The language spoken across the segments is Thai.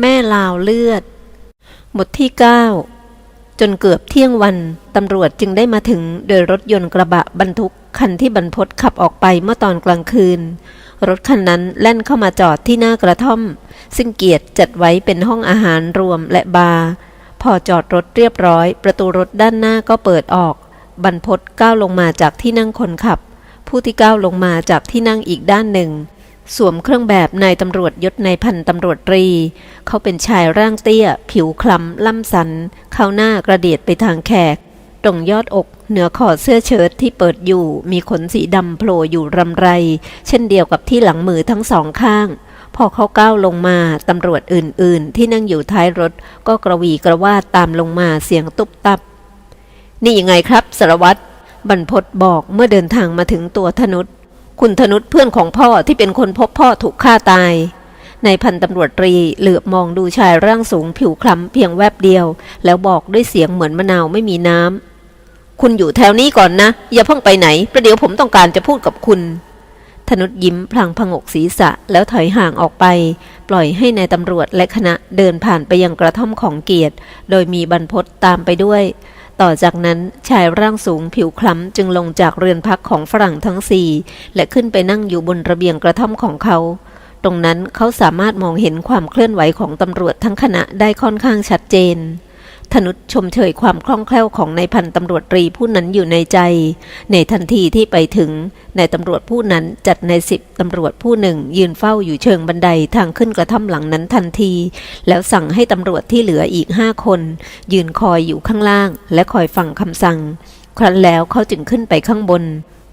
แม่ลาวเลือด บทที่ 9 จนเกือบเที่ยงวัน ตำรวจจึงได้มาถึงโดยรถยนต์กระบะบรรทุกคันที่บรรพศขับออกไปเมื่อตอนกลางคืน รถคันนั้นแล่นเข้ามาจอดที่หน้ากระท่อม ซึ่งเกียรติจัดไว้เป็นห้องอาหารรวมและบาร์พอจอดรถเรียบร้อย ประตูรถด้านหน้าก็เปิดออก บรรพศก้าวลงมาจากที่นั่งคนขับ ผู้ที่ก้าวลงมาจากที่นั่งอีกด้านหนึ่ง สวมเครื่องแบบนายตำรวจยศในพันตำรวจตรี เขาเป็นชายร่างเตี้ย ผิวคล้ำล่ำสัน เข้าหน้ากระเดียดไปทางแขก ตรงยอดอกเหนือขอเสื้อเชิ้ตที่เปิดอยู่ มีขนสีดำโผล่อยู่รำไร เช่นเดียวกับที่หลังมือทั้งสองข้าง พอเขาก้าวลงมา ตำรวจอื่น ๆ ที่นั่งอยู่ท้ายรถ ก็กระวีกระวาดตามลงมาเสียงตุบตับ นี่ยังไงครับสารวัตรบรรพศบอกเมื่อเดินทางมาถึงตัวธนุษ คุณธนุษเพื่อนของพ่อที่เป็นคนพบพ่อถูกฆ่าตายในพันตำรวจตรีเหลือบมองดูชายร่างสูงผิวคล้ำเพียงแวบเดียว แล้วบอกด้วยเสียงเหมือนมะนาวไม่มีน้ำ คุณอยู่แถวนี้ก่อนนะ อย่าเพิ่งไปไหน ประเดี๋ยวผมต้องการจะพูดกับคุณ ธนุษยิ้มพลางพงกศีรษะแล้วถอยห่างออกไป ปล่อยให้ในายตำรวจและคณะเดินผ่านไปยังกระท่อมของเกียรติ โดยมีบรรพศตามไปด้วย ต่อจากนั้นชายร่างสูงผิวคล้ำจึงลงจากเรือนพักของฝรั่งทั้งสี่และขึ้นไปนั่งอยู่บนระเบียงกระท่อมของเขา ตรงนั้นเขาสามารถมองเห็นความเคลื่อนไหวของตำรวจทั้งคณะได้ค่อนข้างชัดเจน ธนุษชมเชยความคล่องแคล่วของนายพันตำรวจตรีผู้นั้นอยู่ในใจ ในทันทีที่ไปถึงนายตำรวจผู้นั้นจัดนายสิบตำรวจผู้หนึ่ง ยืนเฝ้าอยู่เชิงบันไดทางขึ้นกระท่อมหลังนั้นทันที แล้วสั่งให้ตำรวจที่เหลืออีกห้าคน ยืนคอยอยู่ข้างล่าง และคอยฟังคำสั่ง ครั้นแล้วเขาจึงขึ้นไปข้างบน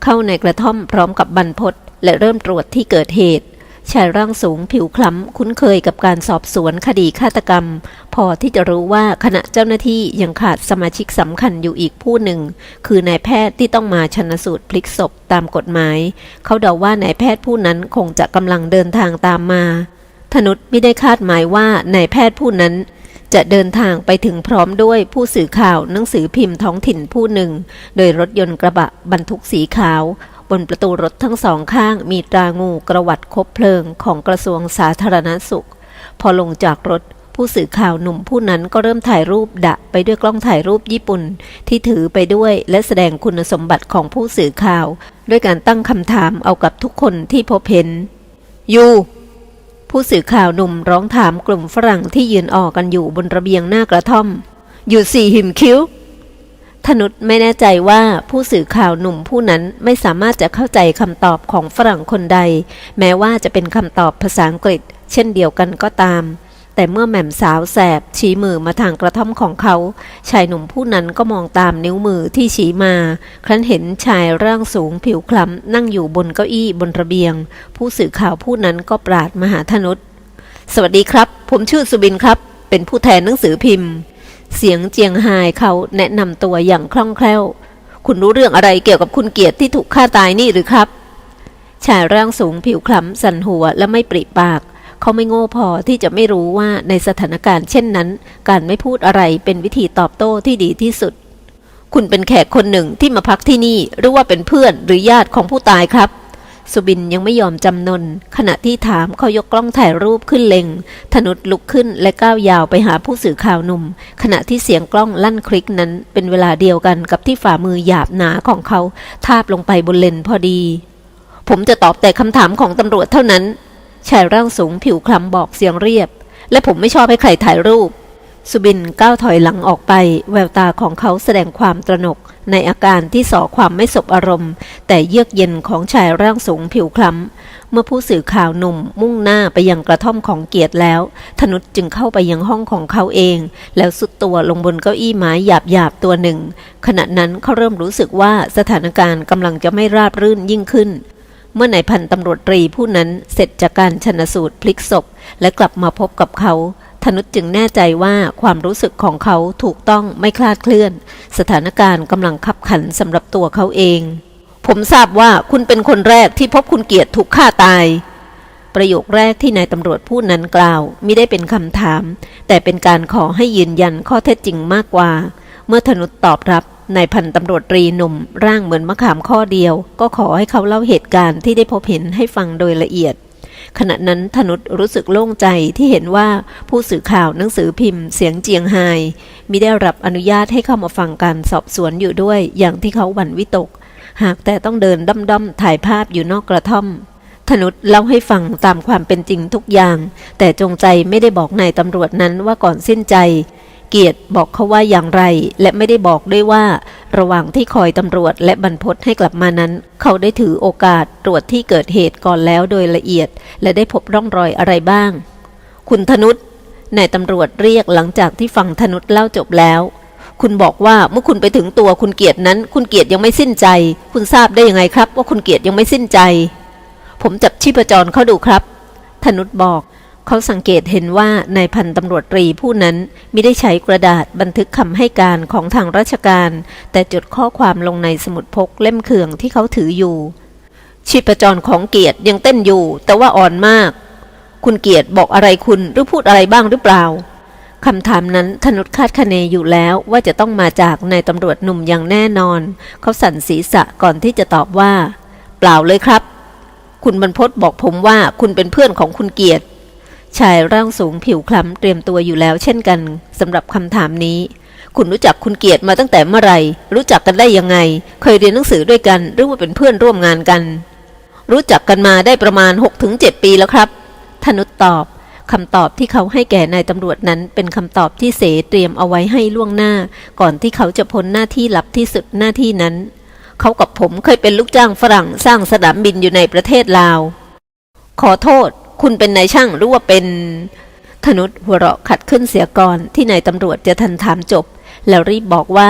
เข้าในกระท่อมพร้อมกับบรรพศและเริ่มตรวจที่เกิดเหตุ ชายร่างสูงผิวคล้ำคุ้นเคยกับการสอบสวนคดีฆาตกรรม พอที่จะรู้ว่าขณะเจ้าหน้าที่ยังขาดสมาชิกสำคัญอยู่อีกผู้หนึ่ง คือนายแพทย์ที่ต้องมาชนสูตรพลิกศพตามกฎหมาย เขาเดาว่านายแพทย์ผู้นั้นคงจะกำลังเดินทางตามมาธนุษไม่ได้คาดหมายว่านายแพทย์ผู้นั้นจะเดินทางไปถึงพร้อมด้วยผู้สื่อข่าวหนังสือพิมพ์ท้องถิ่นผู้หนึ่ง โดยรถยนต์กระบะบรรทุกสีขาว บนประตูรถทั้งสองข้างมีตรางูกระวัดคบเพลิงของกระทรวงสาธารณสุข พอลงจากรถผู้สื่อข่าวหนุ่มผู้นั้นก็เริ่มถ่ายรูปดะไปด้วยกล้องถ่ายรูปญี่ปุ่น ที่ถือไปด้วยและแสดงคุณสมบัติของผู้สื่อข่าว ด้วยการตั้งคำถามเอากับทุกคนที่พบเห็น ยูผู้สื่อข่าวหนุ่มร้องถามกลุ่มฝรั่งที่ยืนออกกันอยู่บนระเบียงหน้ากระท่อม อยู่สี่หิมคิ้ว ธนุษไม่แน่ใจว่าผู้สื่อข่าวหนุ่มผู้นั้นไม่สามารถจะเข้าใจคำตอบของฝรั่งคนใด แม้ว่าจะเป็นคำตอบภาษาอังกฤษ เช่นเดียวกันก็ตาม แต่เมื่อแหม่มสาวแสบ ชี้มือมาทางกระท่อมของเขา ชายหนุ่มผู้นั้นก็มองตามนิ้วมือที่ชี้มา ครั้นเห็นชายร่างสูงผิวคล้ำนั่งอยู่บนเก้าอี้บนระเบียง ผู้สื่อข่าวผู้นั้นก็ปราดมาหาธนุษสวัสดีครับ ผมชื่อสุบินครับ เป็นผู้แทนหนังสือพิมพ์ เสียงเจียงไฮเขาแนะนำตัวอย่างคล่องแคล่ว คุณรู้เรื่องอะไรเกี่ยวกับคุณเกียรติที่ถูกฆ่าตายนี่หรือครับ ชายร่างสูงผิวคล้ำสันหัวและไม่ปริปาก เขาไม่โง่พอที่จะไม่รู้ว่าในสถานการณ์เช่นนั้น การไม่พูดอะไรเป็นวิธีตอบโต้ที่ดีที่สุด คุณเป็นแขกคนหนึ่งที่มาพักที่นี่หรือว่าเป็นเพื่อนหรือญาติของผู้ตายครับ สุบินยังไม่ยอมจำนน ขณะที่ถามเขายกกล้องถ่ายรูปขึ้นเล็ง ธนุษลุกขึ้นและก้าวยาวไปหาผู้สื่อข่าวหนุ่ม ขณะที่เสียงกล้องลั่นคลิกนั้นเป็นเวลาเดียวกันกับที่ฝ่ามือหยาบหนาของเขา ทาบลงไปบนเลนพอดี ผมจะตอบแต่คำถามของตำรวจเท่านั้นชายร่างสูงผิวคล้ำบอกเสียงเรียบ และผมไม่ชอบให้ใครถ่ายรูป สุบินก้าวถอยหลังออกไป แววตาของเขาแสดงความตระหนก ในอาการที่ส่อความไม่สบอารมณ์ แต่เยือกเย็นของชายร่างสูงผิวคล้ำ เมื่อผู้สื่อข่าวหนุ่มมุ่งหน้าไปยังกระท่อมของเกียรติแล้ว ธนุจึงเข้าไปยังห้องของเขาเอง แล้วสุดตัวลงบนเก้าอี้ไม้หยาบๆตัวหนึ่ง ขณะนั้นเขาเริ่มรู้สึกว่าสถานการณ์กำลังจะไม่ราบรื่นยิ่งขึ้นเมื่อนายพันตำรวจตรีผู้นั้นเสร็จจากการชนสูตรพลิกศพ และกลับมาพบกับเขา ธนุจึงแน่ใจว่าความรู้สึกของเขาถูกต้องไม่คลาดเคลื่อน สถานการณ์กำลังขับขันสำหรับตัวเขาเอง ผมทราบว่าคุณเป็นคนแรกที่พบคุณเกียรติถูกฆ่าตาย ประโยคแรกที่นายตำรวจผู้นั้นกล่าวไม่ได้เป็นคำถาม แต่เป็นการขอให้ยืนยันข้อเท็จจริงมากกว่า เมื่อธนุตอบรับนายพันตำรวจตรีหนุ่มร่างเหมือนมะขามข้อเดียว ก็ขอให้เขาเล่าเหตุการณ์ที่ได้พบเห็นให้ฟังโดยละเอียด ขณะนั้นธนุษรู้สึกโล่งใจที่เห็นว่าผู้สื่อข่าวหนังสือพิมพ์เสียงเจียงไฮมิได้รับอนุญาตให้เข้ามาฟังการสอบสวนอยู่ด้วยอย่างที่เขาหวั่นวิตก หากแต่ต้องเดินด้อมๆถ่ายภาพอยู่นอกกระท่อมธนุษเล่าให้ฟังตามความเป็นจริงทุกอย่าง แต่จงใจไม่ได้บอกนายตำรวจนั้นว่าก่อนสิ้นใจ เกียรติบอกเขาว่าอย่างไร และไม่ได้บอกด้วยว่า ระหว่างที่คอยตำรวจและบรรพตให้กลับมานั้น เขาได้ถือโอกาสตรวจที่เกิดเหตุก่อนแล้วโดยละเอียด และได้พบร่องรอยอะไรบ้าง คุณธนุษนายตำรวจเรียกหลังจากที่ฟังธนุษเล่าจบแล้ว คุณบอกว่าเมื่อคุณไปถึงตัวคุณเกียรตินั้น คุณเกียรติยังไม่สิ้นใจ คุณทราบได้ยังไงครับ ว่าคุณเกียรติยังไม่สิ้นใจ ผมจับชีพจรเขาดูครับธนุษบอก เขาสังเกตเห็นว่านายพันตำรวจตรีผู้นั้นไม่ได้ใช้กระดาษบันทึกคำให้การของทางราชการ แต่จดข้อความลงในสมุดพกเล่มเคืองที่เขาถืออยู่ ชีพจรของเกียรติยังเต้นอยู่ แต่ว่าอ่อนมาก คุณเกียรติบอกอะไรคุณหรือพูดอะไรบ้างหรือเปล่าคำถามนั้นธนุษคาดคะเนอยู่แล้วว่าจะต้องมาจากนายตำรวจหนุ่มอย่างแน่นอน เขาสั่นศีรษะก่อนที่จะตอบว่า เปล่าเลยครับ คุณบรรพตบอกผมว่าคุณเป็นเพื่อนของคุณเกียรติ ชายร่างสูงผิวคล้ำเตรียมตัวอยู่แล้วเช่นกันสำหรับคำถามนี้ คุณรู้จักคุณเกียรติมาตั้งแต่เมื่อไหร่รู้จักกันได้ยังไง เคยเรียนหนังสือด้วยกัน หรือว่าเป็นเพื่อนร่วมงานกัน รู้จักกันมาได้ประมาณ 6-7 ปีแล้วครับธนุตตอบคำตอบที่เขาให้แก่นายตำรวจนั้นเป็นคำตอบที่เสเตรียมเอาไว้ให้ล่วงหน้า ก่อนที่เขาจะพ้นหน้าที่ลับที่สุดหน้าที่นั้น เขากับผมเคยเป็นลูกจ้างฝรั่งสร้างสนามบินอยู่ในประเทศลาว ขอโทษ คุณเป็นนายช่างหรือว่าเป็นธนุษหัวเราะขัดขึ้นเสียก่อนที่นายตำรวจจะทันถามจบ แล้วรีบบอกว่า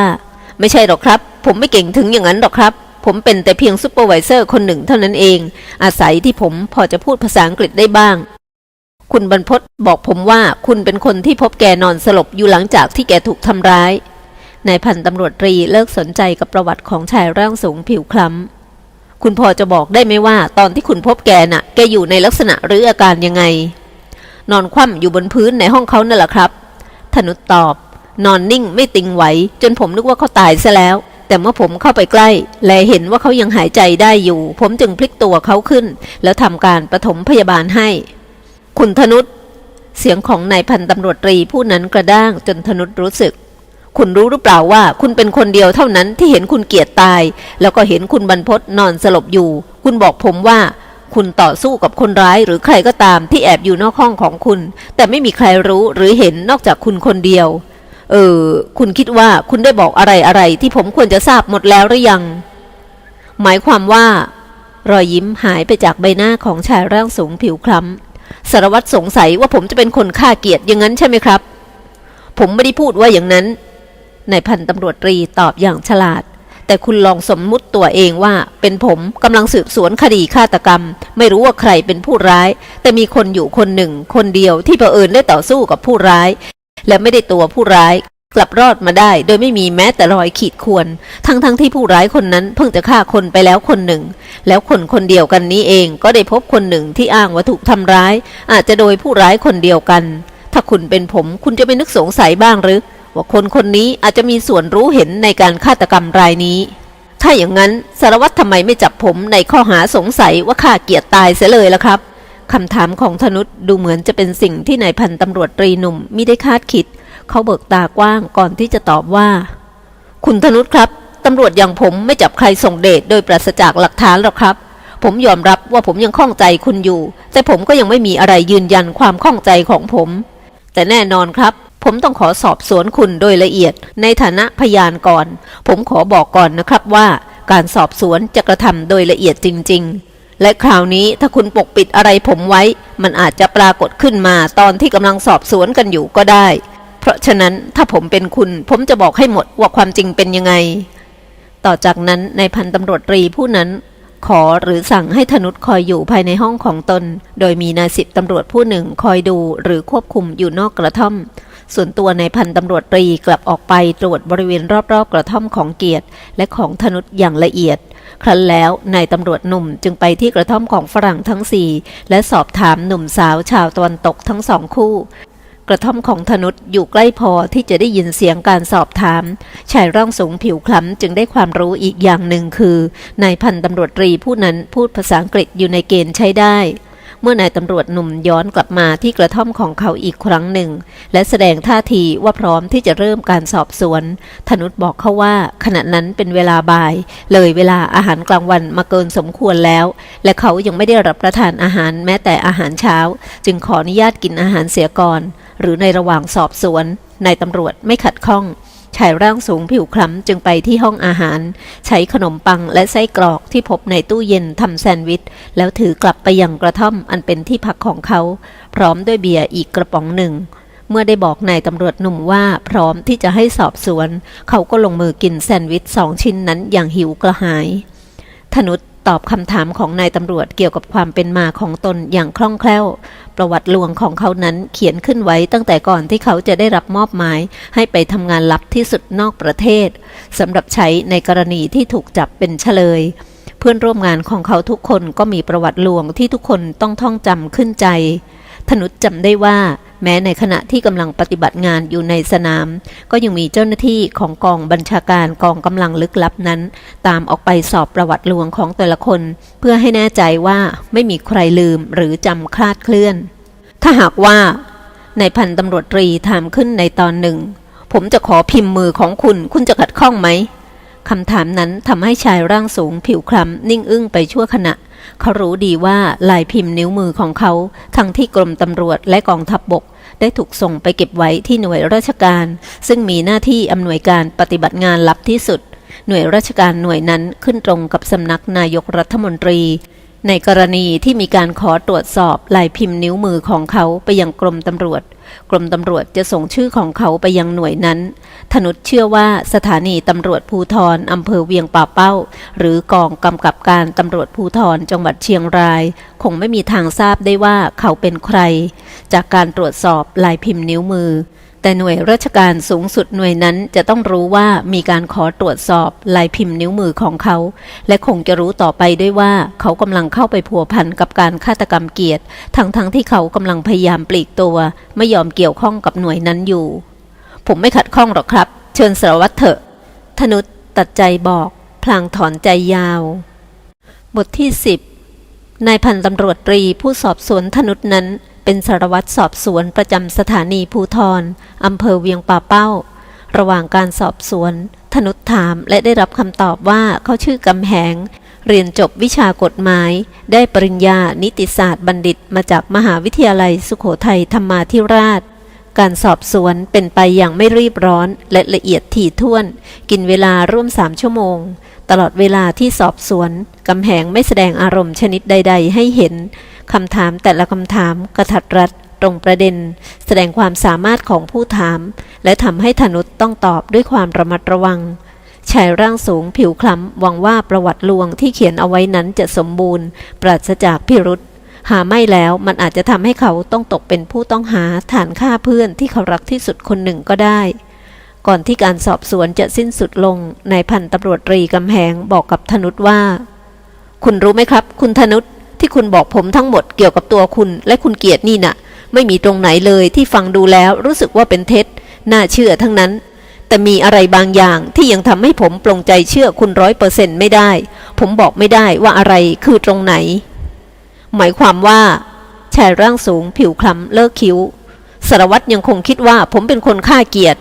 ไม่ใช่หรอกครับ ผมไม่เก่งถึงอย่างนั้นหรอกครับ ผมเป็นแต่เพียงซูเปอร์วิเซอร์คนหนึ่งเท่านั้นเอง อาศัยที่ผมพอจะพูดภาษาอังกฤษได้บ้าง คุณบรรพตบอกผมว่าคุณเป็นคนที่พบแกนอนสลบอยู่หลังจากที่แกถูกทำร้ายนายพันตำรวจตรีเลิกสนใจกับประวัติของชายร่างสูงผิวคล้ำ คุณพอจะบอกได้ไหมว่าตอนที่คุณพบแกน่ะ แกอยู่ในลักษณะหรืออาการยังไง นอนคว่ำอยู่บนพื้นในห้องเขานั่นแหละครับธนุตตอบ นอนนิ่งไม่ติงไหว จนผมนึกว่าเขาตายซะแล้ว แต่เมื่อผมเข้าไปใกล้ และเห็นว่าเขายังหายใจได้อยู่ ผมจึงพลิกตัวเขาขึ้น แล้วทำการปฐมพยาบาลให้ คุณธนุษเสียงของนายพันตำรวจตรีผู้นั้นกระด้างจนธนุษรู้สึก คุณรู้หรือเปล่าว่าคุณเป็นคนเดียวเท่านั้นที่เห็นคุณเกียรติตาย แล้วก็เห็นคุณบรรพตนอนสลบอยู่ คุณบอกผมว่า คุณต่อสู้กับคนร้ายหรือใครก็ตามที่แอบอยู่นอกห้องของคุณ แต่ไม่มีใครรู้หรือเห็นนอกจากคุณคนเดียว เออ คุณคิดว่าคุณได้บอกอะไรอะไรที่ผมควรจะทราบหมดแล้วหรือยัง หมายความว่า รอยยิ้มหายไปจากใบหน้าของชายร่างสูงผิวคล้ำสารวัตรสงสัยว่าผมจะเป็นคนฆ่าเกียรติอย่างนั้นใช่ไหมครับ ผมไม่ได้พูดว่าอย่างนั้น นายพันตำรวจตรีตอบอย่างฉลาด แต่คุณลองสมมุติตัวเองว่า เป็นผมกำลังสืบสวนคดีฆาตกรรม ไม่รู้ว่าใครเป็นผู้ร้าย แต่มีคนอยู่คนหนึ่ง คนเดียวที่เผอิญได้ต่อสู้กับผู้ร้าย และไม่ได้ตัวผู้ร้าย กลับรอดมาได้ โดยไม่มีแม้แต่รอยขีดข่วน ทั้งๆทที่ผู้ร้ายคนนั้นเพิ่งจะฆ่าคนไปแล้วคนหนึ่ง แล้วคนคนเดียวกันนี้เองก็ได้พบคนหนึ่งที่อ้างว่าถูกทำร้าย อาจจะโดยผู้ร้ายคนเดียวกัน ถ้าคุณเป็นผมคุณจะไม่นึกสงสัยบ้างหรือ ว่าคนคนนี้อาจจะมีส่วนรู้เห็นในการฆาตกรรมรายนี้ ถ้าอย่างนั้นสารวัตรทำไมไม่จับผมในข้อหาสงสัยว่าฆ่าเกียรติตายเสียเลยล่ะครับคำถามของธนุษดูเหมือนจะเป็นสิ่งที่นายพันตำรวจตรีหนุ่มมิได้คาดคิด เขาเบิกตากว้างก่อนที่จะตอบว่า คุณธนุษครับตำรวจอย่างผมไม่จับใครส่งเดชโดยปราศจากหลักฐานหรอกครับ ผมยอมรับว่าผมยังข้องใจคุณอยู่ แต่ผมก็ยังไม่มีอะไรยืนยันความข้องใจของผม แต่แน่นอนครับ ผมต้องขอสอบสวนคุณโดยละเอียด ในฐานะพยานก่อน ผมขอบอกก่อนนะครับว่าการสอบสวนจะกระทำโดยละเอียดจริง ๆ และคราวนี้ถ้าคุณปกปิดอะไรผมไว้ มันอาจจะปรากฏขึ้นมาตอนที่กำลังสอบสวนกันอยู่ก็ได้ เพราะฉะนั้นถ้าผมเป็นคุณ ผมจะบอกให้หมดว่าความจริงเป็นยังไง ต่อจากนั้นในพันตำรวจตรีผู้นั้น ขอหรือสั่งให้ธนุษคอยอยู่ภายในห้องของตน โดยมีนายสิบตำรวจผู้หนึ่งคอยดูหรือควบคุมอยู่นอกกระท่อม ส่วนตัวในายพันตำรวจตรีกลับออกไปตรวจบริเวณรอบๆกระท่อมของเกียรติ และของธนุษอย่างละเอียด ครั้นแล้วนายตำรวจหนุ่มจึงไปที่กระท่อมของฝรั่งทั้งสี่และสอบถามหนุ่มสาวชาวตะวันตกทั้งสองคู่กระท่อมของธนุษอยู่ใกล้พอที่จะได้ยินเสียงการสอบถาม ชายร่างสูงผิวคล้ำจึงได้ความรู้อีกอย่างหนึ่งคือนายพันตำรวจตรีผู้นั้นพูดภาษาอังกฤษอยู่ในเกณฑ์ใช้ได้ มื่อนายตำรวจหนุ่มย้อนกลับมาที่กระท่อมของเขาอีกครั้งหนึ่ง และแสดงท่าทีว่าพร้อมที่จะเริ่มการสอบสวน ธนุษบอกเขาว่าขณะนั้นเป็นเวลาบ่าย เลยเวลาอาหารกลางวันมาเกินสมควรแล้ว และเขายังไม่ได้รับประทานอาหารแม้แต่อาหารเช้า จึงขออนุญาตกินอาหารเสียก่อน หรือในระหว่างสอบสวนนายตำรวจไม่ขัดข้อง ชายร่างสูงผิวคล้ำจึงไปที่ห้องอาหาร ใช้ขนมปังและไส้กรอกที่พบในตู้เย็นทำแซนด์วิช แล้วถือกลับไปยังกระท่อมอันเป็นที่พักของเขา พร้อมด้วยเบียร์อีกกระป๋องหนึ่ง เมื่อได้บอกนายตำรวจหนุ่มว่าพร้อมที่จะให้สอบสวน เขาก็ลงมือกินแซนด์วิชสองชิ้นนั้นอย่างหิวกระหายธนุษ ตอบคำถามของนายตำรวจเกี่ยวกับความเป็นมาของตนอย่างคล่องแคล่ว ประวัติลวงของเขานั้นเขียนขึ้นไว้ตั้งแต่ก่อนที่เขาจะได้รับมอบหมาย ให้ไปทำงานลับที่สุดนอกประเทศสำหรับใช้ในกรณีที่ถูกจับเป็นเฉลย เพื่อนร่วมงานของเขาทุกคนก็มีประวัติลวงที่ทุกคนต้องท่องจำขึ้นใจธนุษจำได้ว่า แม้ในขณะที่กำลังปฏิบัติงานอยู่ในสนาม ก็ยังมีเจ้าหน้าที่ของกองบัญชาการกองกำลังลึกลับนั้น ตามออกไปสอบประวัติลวงของแต่ละคน เพื่อให้แน่ใจว่าไม่มีใครลืมหรือจำคลาดเคลื่อน ถ้าหากว่าในายพันตำรวจตรีถามขึ้นในตอนหนึ่ง ผมจะขอพิมพ์มือของคุณ คุณจะขัดข้องไหมคำถามนั้นทำให้ชายร่างสูงผิวคล้ำนิ่งอึ้งไปชั่วขณะ เขารู้ดีว่าลายพิมพ์นิ้วมือของเขา ทั้งที่กรมตำรวจและกองทัพบบก ได้ถูกส่งไปเก็บไว้ที่หน่วยราชการ ซึ่งมีหน้าที่อำนวยการปฏิบัติงานลับที่สุด หน่วยราชการหน่วยนั้นขึ้นตรงกับสำนักนายกรัฐมนตรี ในกรณีที่มีการขอตรวจสอบลายพิมพ์นิ้วมือของเขาไปยังกรมตำรวจ กรมตำรวจจะส่งชื่อของเขาไปยังหน่วยนั้น ธนุชเชื่อว่าสถานีตำรวจภูทรอำเภอเวียงป่าเป้า หรือกองกำกับการตำรวจภูทรจังหวัดเชียงราย คงไม่มีทางทราบได้ว่าเขาเป็นใคร จากการตรวจสอบลายพิมพ์นิ้วมือ แต่หน่วยราชการสูงสุดหน่วยนั้นจะต้องรู้ว่ามีการขอตรวจสอบลายพิมพ์นิ้วมือของเขา และคงจะรู้ต่อไปด้วยว่าเขากำลังเข้าไปพัวพันกับการฆาตกรรมเกียรติ ทั้งๆทที่เขากำลังพยายามปลีกตัว ไม่ยอมเกี่ยวข้องกับหน่วยนั้นอยู่ ผมไม่ขัดข้องหรอกครับ เชิญสารวัตรเถอะ ธนุษตัดใจบอก พลางถอนใจยาว บทที่สิบนายพันตำรวจตรีผู้สอบสวนธนุษนั้น เป็นสารวัตรสอบสวนประจำสถานีภูทรอำเภอเวียงป่าเป้า ระหว่างการสอบสวน ธนุษถามและได้รับคำตอบว่าเขาชื่อกำแหง เรียนจบวิชากฎหมาย ได้ปริญญานิติศาสตร์บัณฑิตมาจากมหาวิทยาลัยสุโขทัยธรรมาธิราชการสอบสวนเป็นไปอย่างไม่รีบร้อนและละเอียดถี่ถ้วน กินเวลาร่วมสามชั่วโมง ตลอดเวลาที่สอบสวน กำแหงไม่แสดงอารมณ์ชนิดใด ๆ ให้เห็น คำถามแต่ละคำถามกระทัดรัดตรงประเด็น แสดงความสามารถของผู้ถาม และทำให้ธนุษต้องตอบด้วยความระมัดระวังชายร่างสูงผิวคล้ำหวังว่าประวัติลวงที่เขียนเอาไว้นั้นจะสมบูรณ์ ปราศจากพิรุษหาไม่แล้วมันอาจจะทำให้เขาต้องตกเป็นผู้ต้องหาฐานฆ่าเพื่อนที่เขารักที่สุดคนหนึ่งก็ได้ ก่อนที่การสอบสวนจะสิ้นสุดลงนายพันตำรวจตรีกำแหงบอกกับธนุษว่า คุณรู้ไหมครับ คุณธนุษ ที่คุณบอกผมทั้งหมดเกี่ยวกับตัวคุณและคุณเกียรตินี่น่ะ ไม่มีตรงไหนเลยที่ฟังดูแล้วรู้สึกว่าเป็นเท็จ น่าเชื่อทั้งนั้น แต่มีอะไรบางอย่างที่ยังทำให้ผมปลงใจเชื่อคุณร้อยเปอร์เซ็นต์ไม่ได้ ผมบอกไม่ได้ว่าอะไรคือตรงไหน หมายความว่า ชายร่างสูง ผิวคล้ำเลิกคิ้วสารวัตรยังคงคิดว่าผมเป็นคนฆ่าเกียรติ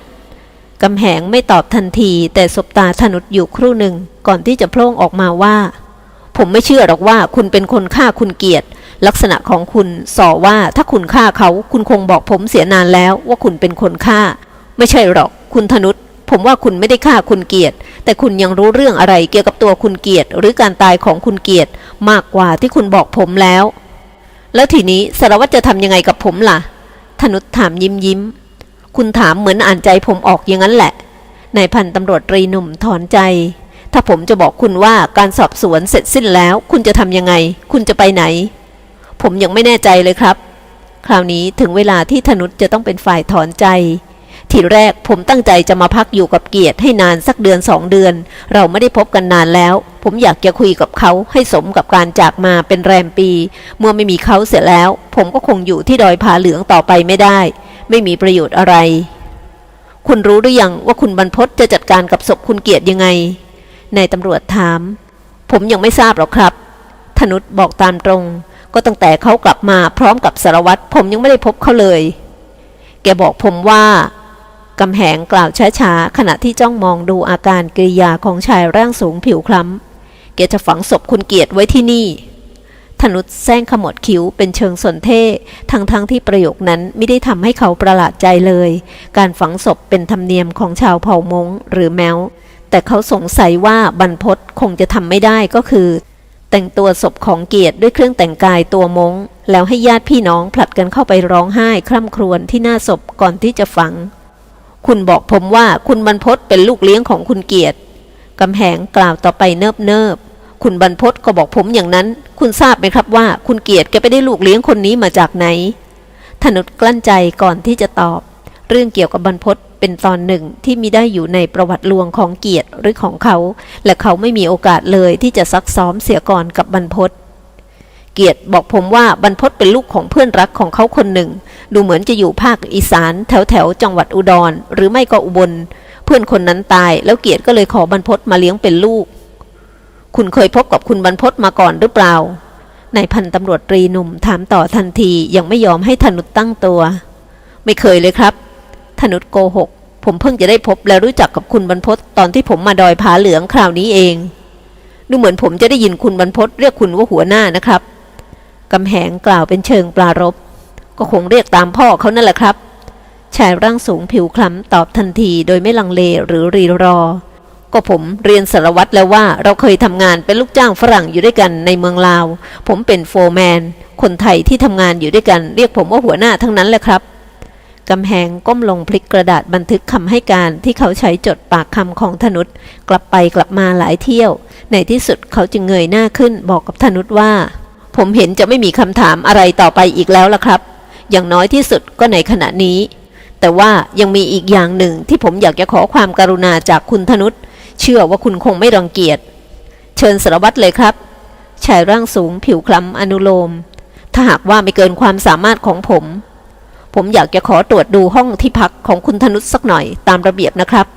กำแหงไม่ตอบทันที แต่สบตาธนุษอยู่ครู่หนึ่งก่อนที่จะโพล่งออกมาว่า ผมไม่เชื่อหรอกว่าคุณเป็นคนฆ่าคุณเกียรติ ลักษณะของคุณส่อว่าถ้าคุณฆ่าเขาคุณคงบอกผมเสียนานแล้วว่าคุณเป็นคนฆ่า ไม่ใช่หรอก คุณธนุษผมว่าคุณไม่ได้ฆ่าคุณเกียรติ แต่คุณยังรู้เรื่องอะไรเกี่ยวกับตัวคุณเกียรติ หรือการตายของคุณเกียรติ มากกว่าที่คุณบอกผมแล้ว แล้วทีนี้สารวัตรจะทำยังไงกับผมล่ะ ธนุษถามยิ้มยิ้ม คุณถามเหมือนอ่านใจผมออกอย่างนั้นแหละนายพันตำรวจตรีหนุ่มถอนใจ ถ้าผมจะบอกคุณว่าการสอบสวนเสร็จสิ้นแล้ว คุณจะทำยังไง คุณจะไปไหน ผมยังไม่แน่ใจเลยครับ คราวนี้ถึงเวลาที่ธนุจะต้องเป็นฝ่ายถอนใจ ทีแรกผมตั้งใจจะมาพักอยู่กับเกียรติให้นานสักเดือนสองเดือน เราไม่ได้พบกันนานแล้ว ผมอยากจะคุยกับเขาให้สมกับการจากมาเป็นแรมปี เมื่อไม่มีเขาเสร็จแล้ว ผมก็คงอยู่ที่ดอยผาเหลืองต่อไปไม่ได้ ไม่มีประโยชน์อะไร คุณรู้หรือยังว่าคุณบรรพตจะจัดการกับศพคุณเกียรติยังไง นายตำรวจถาม ผมยังไม่ทราบหรอกครับ ธนุษบอกตามตรง ก็ตั้งแต่เขากลับมาพร้อมกับสารวัตรผมยังไม่ได้พบเขาเลย แกบอกผมว่ากำแหงกล่าวช้าๆขณะที่จ้องมองดูอาการกริยาของชายร่างสูงผิวคล้ำแกจะฝังศพคุณเกียรติไว้ที่นี่ธนุษแซงขมวดคิ้วเป็นเชิงสนเท่ทั้งๆทที่ประโยคนั้นไม่ได้ทำให้เขาประหลาดใจเลย การฝังศพเป็นธรรมเนียมของชาวเผ่ามงหรือแมว แต่เขาสงสัยว่าบรรพศคงจะทำไม่ได้ก็คือ แต่งตัวศพของเกียรติด้วยเครื่องแต่งกายตัวมงแล้วให้ญาติพี่น้องผลัดกันเข้าไปร้องไห้คร่ำครวญที่หน้าศพก่อนที่จะฝัง คุณบอกผมว่าคุณบรรพศเป็นลูกเลี้ยงของคุณเกียรติกำแหงกล่าวต่อไปเนิบเนิบๆคุณบรรพศก็บอกผมอย่างนั้น คุณทราบไหมครับว่า คุณเกียรติแกไปได้ลูกเลี้ยงคนนี้มาจากไหนธนุษกลั้นใจก่อนที่จะตอบ เรื่องเกี่ยวกับบรรพศ เป็นตอนหนึ่งที่มีได้อยู่ในประวัติลวงของเกียรติหรือของเขา และเขาไม่มีโอกาสเลยที่จะซักซ้อมเสียก่อนกับบรรพศเกียรติบอกผมว่าบรรพศเป็นลูกของเพื่อนรักของเขาคนหนึ่ง ดูเหมือนจะอยู่ภาคอีสาน แถวแถวจังหวัดอุดร หรือไม่ก็อุบล เพื่อนคนนั้นตาย แล้วเกียรติก็เลยขอบรรพศมาเลี้ยงเป็นลูก คุณเคยพบกับคุณบรรพศมาก่อนหรือเปล่านายพันตำรวจตรีหนุ่มถามต่อทันทียังไม่ยอมให้ธนุษตั้งตัว ไม่เคยเลยครับ ธนุษโกหก ผมเพิ่งจะได้พบและรู้จักกับคุณบรรพศตอนที่ผมมาดอยผาเหลืองคราวนี้เอง ดูเหมือนผมจะได้ยินคุณบรรพศเรียกคุณว่าหัวหน้านะครับกำแหงกล่าวเป็นเชิงปลารบก็คงเรียกตามพ่อเขานั่นแหละครับชายร่างสูงผิวคล้ำตอบทันทีโดยไม่ลังเลหรือรีรอ ก็ผมเรียนสารวัตรแล้วว่าเราเคยทำงานเป็นลูกจ้างฝรั่งอยู่ด้วยกันในเมืองลาว ผมเป็นโฟร์แมน คนไทยที่ทำงานอยู่ด้วยกันเรียกผมว่าหัวหน้าทั้งนั้นแหละครับ กำแหงก้มลงพลิกกระดาษบันทึกคำให้การที่เขาใช้จดปากคำของธนุษกลับไปกลับมาหลายเที่ยว ในที่สุดเขาจึงเงยหน้าขึ้นบอกกับธนุษว่า ผมเห็นจะไม่มีคำถามอะไรต่อไปอีกแล้วล่ะครับ อย่างน้อยที่สุดก็ในขณะนี้ แต่ว่ายังมีอีกอย่างหนึ่งที่ผมอยากจะขอความการุณาจากคุณธนุษเชื่อว่าคุณคงไม่รังเกียจ เชิญสารวัตรเลยครับชายร่างสูงผิวคล้ำอนุโลม ถ้าหากว่าไม่เกินความสามารถของผม ผมอยากจะขอตรวจดูห้องที่พักของคุณธนุษสักหน่อยตามระเบียบนะครับ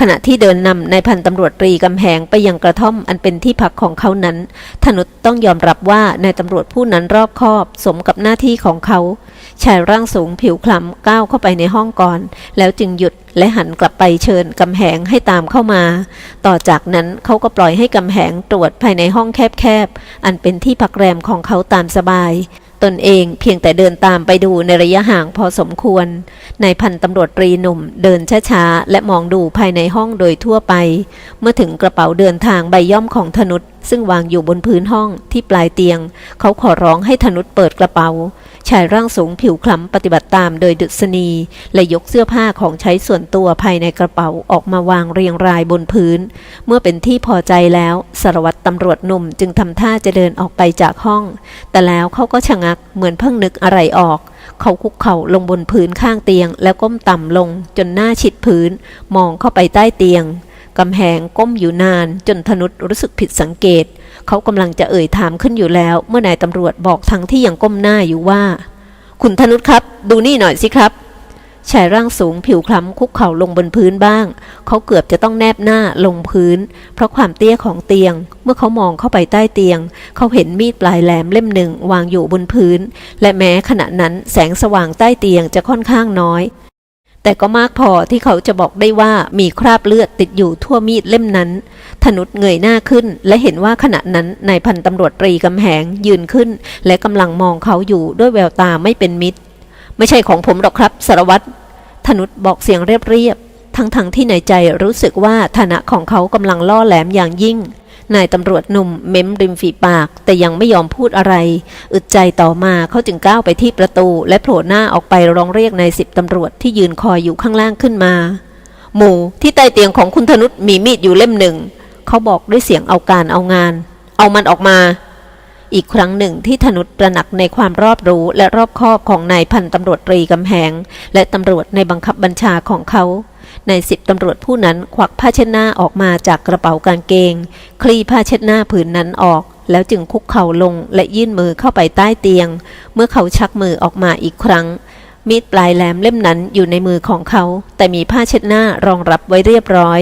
ขณะที่เดินนำนายพันตำรวจตรีกำแหงไปยังกระท่อมอันเป็นที่พักของเขานั้น ธนุษต้องยอมรับว่านายตำรวจผู้นั้นรอบคอบ สมกับหน้าที่ของเขา ชายร่างสูงผิวคล้ำก้าวเข้าไปในห้องก่อน แล้วจึงหยุดและหันกลับไปเชิญกำแหงให้ตามเข้ามา ต่อจากนั้นเขาก็ปล่อยให้กำแหงตรวจภายในห้องแคบๆ อันเป็นที่พักแรมของเขาตามสบาย ตนเองเพียงแต่เดินตามไปดูในระยะห่างพอสมควรนายพันตำรวจตรีหนุ่มเดินช้าๆ และมองดูภายในห้องโดยทั่วไป เมื่อถึงกระเป๋าเดินทางใบย่อมของธนุษซึ่งวางอยู่บนพื้นห้องที่ปลายเตียง เขาขอร้องให้ธนุษเปิดกระเป๋า ชายร่างสูงผิวคล้ำปฏิบัติตามโดยดุษณี และยกเสื้อผ้าของใช้ส่วนตัวภายในกระเป๋าออกมาวางเรียงรายบนพื้น เมื่อเป็นที่พอใจแล้วสารวัตรตำรวจหนุ่มจึงทำท่าจะเดินออกไปจากห้อง แต่แล้วเขาก็ชะงักเหมือนเพิ่งนึกอะไรออก เขาคุกเข่าลงบนพื้นข้างเตียง แล้วก้มต่ำลงจนหน้าชิดพื้น มองเข้าไปใต้เตียงกำแหงก้มอยู่นานจนธนุษรู้สึกผิดสังเกต เขากำลังจะเอ่ยถามขึ้นอยู่แล้ว เมื่อนายตำรวจบอกทั้งที่ยังก้มหน้าอยู่ว่า คุณธนุษครับ ดูนี่หน่อยสิครับชายร่างสูงผิวคล้ำคุกเข่าลงบนพื้นบ้าง เขาเกือบจะต้องแนบหน้าลงพื้น เพราะความเตี้ยของเตียง เมื่อเขามองเข้าไปใต้เตียง เขาเห็นมีดปลายแหลมเล่มหนึ่งวางอยู่บนพื้น และแม้ขณะนั้นแสงสว่างใต้เตียงจะค่อนข้างน้อย แต่ก็มากพอที่เขาจะบอกได้ว่ามีคราบเลือดติดอยู่ทั่วมีดเล่มนั้น ธนุษเงยหน้าขึ้น และเห็นว่าขณะนั้นนายพันตำรวจตรีกำแหงยืนขึ้น และกำลังมองเขาอยู่ด้วยแววตาไม่เป็นมิตร ไม่ใช่ของผมหรอกครับสารวัตรธนุษบอกเสียงเรียบๆทั้งๆทที่ในใจรู้สึกว่าฐานะของเขากำลังล่อแหลมอย่างยิ่ง นายตำรวจหนุ่มเม้มริมฝีปาก แต่ยังไม่ยอมพูดอะไร อึดใจต่อมาเขาจึงก้าวไปที่ประตู และโผล่หน้าออกไปร้องเรียกนายสิบตำรวจที่ยืนคอยอยู่ข้างล่างขึ้นมา หมู่ที่ใต้เตียงของคุณธนุษมีมีดอยู่เล่มหนึ่ง เขาบอกด้วยเสียงเอาการเอางาน เอามันออกมาอีกครั้งหนึ่งที่ธนุษตระหนักในความรอบรู้และรอบคอบของนายพันตำรวจตรีกำแหง และตำรวจในบังคับบัญชาของเขา นายสิบตำรวจผู้นั้นควักผ้าเช็ดหน้าออกมาจากกระเป๋ากางเกง คลี่ผ้าเช็ดหน้าผืนนั้นออก แล้วจึงคุกเข่าลงและยื่นมือเข้าไปใต้เตียง เมื่อเขาชักมือออกมาอีกครั้ง มีดปลายแหลมเล่มนั้นอยู่ในมือของเขา แต่มีผ้าเช็ดหน้ารองรับไว้เรียบร้อย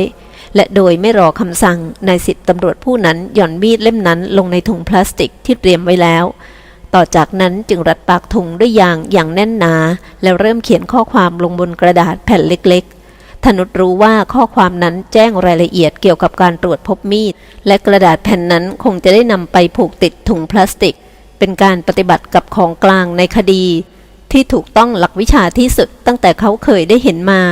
และโดยไม่รอคำสั่งนายสิบตำรวจผู้นั้นหย่อนมีดเล่มนั้นลงในถุงพลาสติกที่เตรียมไว้แล้วต่อจากนั้นจึงรัดปากถุงด้วยยางอย่างแน่นหนา แล้วเริ่มเขียนข้อความลงบนกระดาษแผ่นเล็ก ธนุษรู้ว่าข้อความนั้นแจ้งรายละเอียดเกี่ยวกับการตรวจพบมีด และกระดาษแผ่นนั้นคงจะได้นำไปผูกติดถุงพลาสติก เป็นการปฏิบัติกับของกลางในคดี ที่ถูกต้องหลักวิชาที่สุดตั้งแต่เขาเคยได้เห็นมา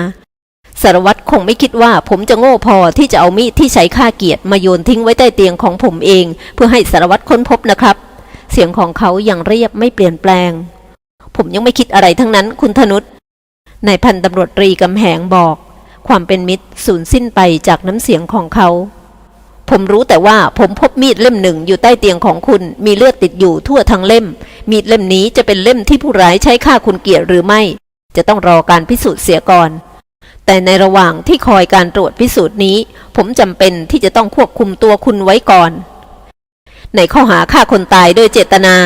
สารวัตรคงไม่คิดว่าผมจะโง่พอที่จะเอามีดที่ใช้ฆ่าเกียรติมาโยนทิ้งไว้ใต้เตียงของผมเอง เพื่อให้สารวัตรค้นพบนะครับ เสียงของเขาอย่างเรียบไม่เปลี่ยนแปลง ผมยังไม่คิดอะไรทั้งนั้นคุณธนุษนายพันตำรวจตรีกำแหงบอก ความเป็นมิตรสูญสิ้นไปจากน้ำเสียงของเขา ผมรู้แต่ว่าผมพบมีดเล่มหนึ่งอยู่ใต้เตียงของคุณ มีเลือดติดอยู่ทั่วทั้งเล่ม มีดเล่มนี้จะเป็นเล่มที่ผู้ร้ายใช้ฆ่าคุณเกียรติหรือไม่ จะต้องรอการพิสูจน์เสียก่อน แต่ในระหว่างที่คอยการตรวจพิสูจน์นี้ ผมจำเป็นที่จะต้องควบคุมตัวคุณไว้ก่อน ในข้อหาฆ่าคนตายโดยเจตนา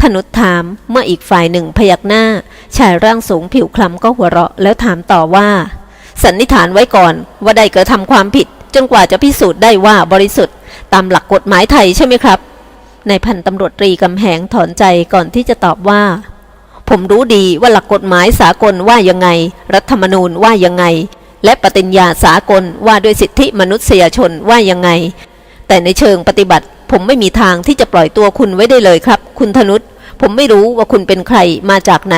ธนุถามเมื่ออีกฝ่ายหนึ่งพยักหน้า ชายร่างสูงผิวคล้ำก็หัวเราะแล้วถามต่อว่า สันนิษฐานไว้ก่อนว่าได้กระทำความผิด จนกว่าจะพิสูจน์ได้ว่าบริสุทธิ์ ตามหลักกฎหมายไทยใช่ไหมครับนายพันตำรวจตรีกำแหงถอนใจก่อนที่จะตอบว่า ผมรู้ดีว่าหลักกฎหมายสากลว่ายังไง รัฐธรรมนูญว่ายังไง และปฏิญญาสากลว่าด้วยสิทธิมนุษยชนว่ายังไง แต่ในเชิงปฏิบัติ ผมไม่มีทางที่จะปล่อยตัวคุณไว้ได้เลยครับ คุณธนุษ ผมไม่รู้ว่าคุณเป็นใครมาจากไหน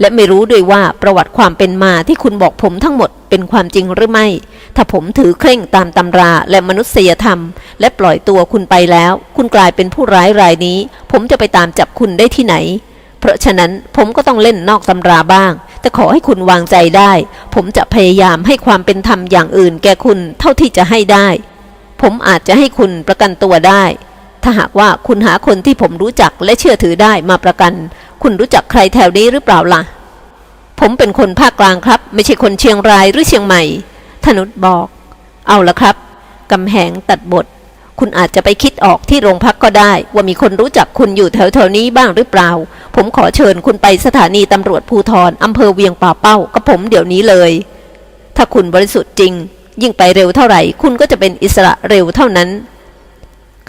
และไม่รู้ด้วยว่าประวัติความเป็นมาที่คุณบอกผมทั้งหมดเป็นความจริงหรือไม่ ถ้าผมถือเคร่งตามตำราและมนุษยธรรม และปล่อยตัวคุณไปแล้ว คุณกลายเป็นผู้ร้ายรายนี้ ผมจะไปตามจับคุณได้ที่ไหน เพราะฉะนั้นผมก็ต้องเล่นนอกตำราบ้าง แต่ขอให้คุณวางใจได้ ผมจะพยายามให้ความเป็นธรรมอย่างอื่นแก่คุณเท่าที่จะให้ได้ ผมอาจจะให้คุณประกันตัวได้ ถ้าหากว่าคุณหาคนที่ผมรู้จักและเชื่อถือได้มาประกัน คุณรู้จักใครแถวนี้หรือเปล่าล่ะ ผมเป็นคนภาคกลางครับ ไม่ใช่คนเชียงรายหรือเชียงใหม่ธนุษบอก เอาละครับกำแหงตัดบท คุณอาจจะไปคิดออกที่โรงพักก็ได้ ว่ามีคนรู้จักคุณอยู่แถวๆนี้บ้างหรือเปล่า ผมขอเชิญคุณไปสถานีตำรวจภูทรอำเภอเวียงป่าเป้ากับผมเดี๋ยวนี้เลย ถ้าคุณบริสุทธิ์จริง ยิ่งไปเร็วเท่าไหร่ คุณก็จะเป็นอิสระเร็วเท่านั้น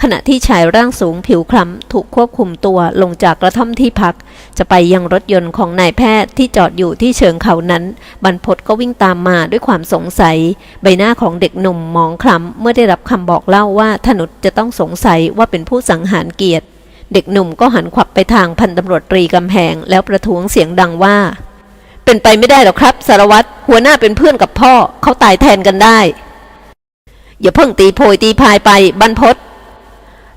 ขณะที่ชายร่างสูงผิวคล้ำถูกควบคุมตัวลงจากกระท่อมที่พัก จะไปยังรถยนต์ของนายแพทย์ที่จอดอยู่ที่เชิงเขานั้น บรรพตก็วิ่งตามมาด้วยความสงสัย ใบหน้าของเด็กหนุ่มมองคล้ำเมื่อได้รับคำบอกเล่าว่าธนุจะต้องสงสัยว่าเป็นผู้สังหารเกียรติ เด็กหนุ่มก็หันขวับไปทางพันตำรวจตรีกำแหงแล้วประท้วงเสียงดังว่า เป็นไปไม่ได้หรอกครับสารวัตรหัวหน้าเป็นเพื่อนกับพ่อเขาตายแทนกันได้ อย่าเพิ่งตีโพยตีพายไปบรรพต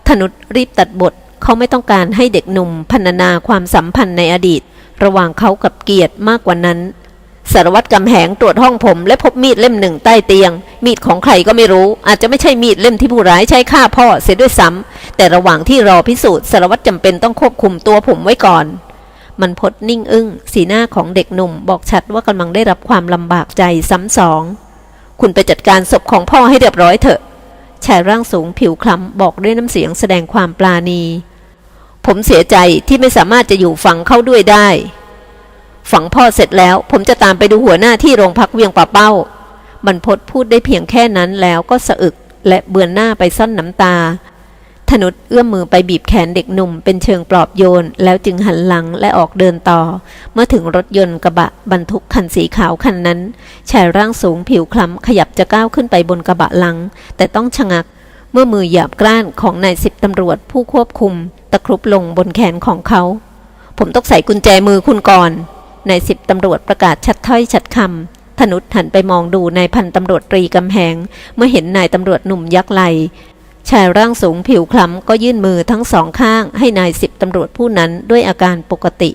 ธนุษรีบตัดบทเขาไม่ต้องการให้เด็กหนุ่มพรรณนาความสัมพันธ์ในอดีต ระหว่างเขากับเกียรติมากกว่านั้นสารวัตรกำแหงตรวจห้องผม และพบมีดเล่มหนึ่งใต้เตียง มีดของใครก็ไม่รู้ อาจจะไม่ใช่มีดเล่มที่ผู้ร้ายใช้ฆ่าพ่อเสียด้วยซ้ำแต่ระหว่างที่รอพิสูจน์สารวัตรจำเป็นต้องควบคุมตัวผมไว้ก่อน มันพดนิ่งอึ้ง สีหน้าของเด็กหนุ่ม บอกชัดว่ากำลังได้รับความลำบากใจซ้ำสอง คุณไปจัดการศพของพ่อให้เรียบร้อยเถอะ ชายร่างสูงผิวคล้ำบอกด้วยน้ำเสียงแสดงความปลาณี ผมเสียใจที่ไม่สามารถจะอยู่ฝังเข้าด้วยได้ ฝังพ่อเสร็จแล้วผมจะตามไปดูหัวหน้าที่โรงพักเวียงป่าเป้าบรรพศพูดได้เพียงแค่นั้นแล้วก็สะอึกและเบือนหน้าไปซ่อนน้ำตา ธนุษเอื้อมมือไปบีบแขนเด็กหนุ่มเป็นเชิงปลอบโยน แล้วจึงหันหลังและออกเดินต่อ เมื่อถึงรถยนต์กระบะบรรทุกคันสีขาวคันนั้น ชายร่างสูงผิวคล้ำขยับจะก้าวขึ้นไปบนกระบะหลัง แต่ต้องชะงัก เมื่อมือหยาบกร้านของนายสิบตำรวจผู้ควบคุม ตะครุบลงบนแขนของเขา ผมต้องใส่กุญแจมือคุณก่อนนายสิบตำรวจประกาศชัดถ้อยชัดคำธนุษหันไปมองดูนายพันตำรวจตรีกำแหง เมื่อเห็นนายตำรวจหนุ่มยักษ์ไหล ชายร่างสูงผิวคล้ำก็ยื่นมือทั้งสองข้างให้นายสิบตำรวจผู้นั้นด้วยอาการปกติ